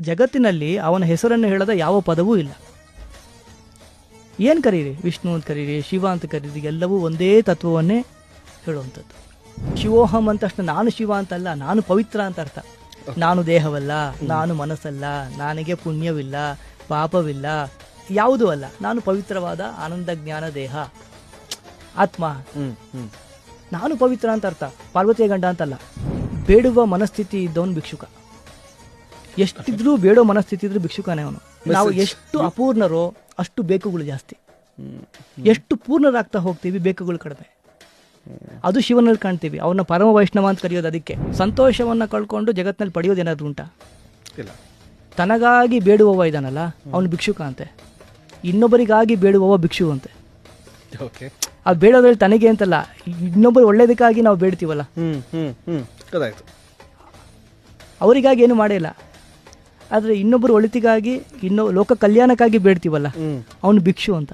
ಜಗತ್ತಿನಲ್ಲಿ ಅವನ ಹೆಸರನ್ನು ಹೇಳದ ಯಾವ ಪದವೂ ಇಲ್ಲ. ಏನು ಕರೀರಿ? ವಿಷ್ಣು ಅಂತ ಕರೀರಿ ಶಿವ ಅಂತ ಕರೀರಿ ಎಲ್ಲವೂ ಒಂದೇ ತತ್ವವನ್ನೇ ಹೇಳುವಂಥದ್ದು. ಶಿವೋಹಂ ಅಂತ ತಕ್ಷಣ ನಾನು ಶಿವ ಅಂತಲ್ಲ ನಾನು ಪವಿತ್ರ ಅಂತ ಅರ್ಥ. ನಾನು ದೇಹವಲ್ಲ ನಾನು ಮನಸ್ಸಲ್ಲ ನನಗೆ ಪುಣ್ಯವಿಲ್ಲ ಪಾಪವಿಲ್ಲ ಯಾವುದೂ ಅಲ್ಲ. ನಾನು ಪವಿತ್ರವಾದ ಆನಂದ ಜ್ಞಾನ ದೇಹ. ಆತ್ಮ. ನಾನು ಪವಿತ್ರ ಅಂತ ಅರ್ಥ. ಪಾರ್ವತಿಯ ಗಂಡ ಅಂತಲ್ಲ. ಬೇಡುವ ಮನಸ್ಥಿತಿ ಇದ್ದವನು ಭಿಕ್ಷುಕ. ಎಷ್ಟಿದ್ರೂ ಬೇಡೋ ಮನಸ್ಥಿತಿ ಇದ್ರೂ ಭಿಕ್ಷುಕನೇ ಅವನು. ನಾವು ಎಷ್ಟು ಅಪೂರ್ಣರೋ ಅಷ್ಟು ಬೇಕುಗಳು ಜಾಸ್ತಿ. ಎಷ್ಟು ಪೂರ್ಣರಾಗ್ತಾ ಹೋಗ್ತೀವಿ ಬೇಕುಗಳು ಕಡಿಮೆ. ಅದು ಶಿವನಲ್ಲಿ ಕಾಣ್ತೀವಿ. ಅವನ ಪರಮ ವೈಷ್ಣವ ಅಂತ ಕರೆಯೋದು ಅದಕ್ಕೆ. ಸಂತೋಷವನ್ನ ಕಳ್ಕೊಂಡು ಜಗತ್ತಿನಲ್ಲಿ ಪಡೆಯೋದು ಏನಾದ್ರು ಉಂಟಾ? ಇಲ್ಲ. ತನಗಾಗಿ ಬೇಡುವವ ಇದಾನಲ್ಲ? ಅವನು ಭಿಕ್ಷುಕ ಅಂತೆ. ಇನ್ನೊಬ್ಬರಿಗಾಗಿ ಬೇಡುವವ ಭಿಕ್ಷು ಅಂತೆ. ಓಕೆ ಆ ಬೇಡೋದ್ರಲ್ಲಿ ತನಗೆ ಅಂತಲ್ಲ. ಇನ್ನೊಬ್ಬರು ಒಳ್ಳೇದಕ್ಕಾಗಿ ನಾವು ಬೇಡ್ತೀವಲ್ಲ? ಅವರಿಗಾಗಿ ಏನು ಮಾಡಿಲ್ಲ ಆದರೆ ಇನ್ನೊಬ್ಬರು ಒಳಿತಿಗಾಗಿ ಇನ್ನೊ ಲೋಕ ಕಲ್ಯಾಣಕ್ಕಾಗಿ ಬೇಡ್ತೀವಲ್ಲ? ಅವನು ಭಿಕ್ಷು ಅಂತ.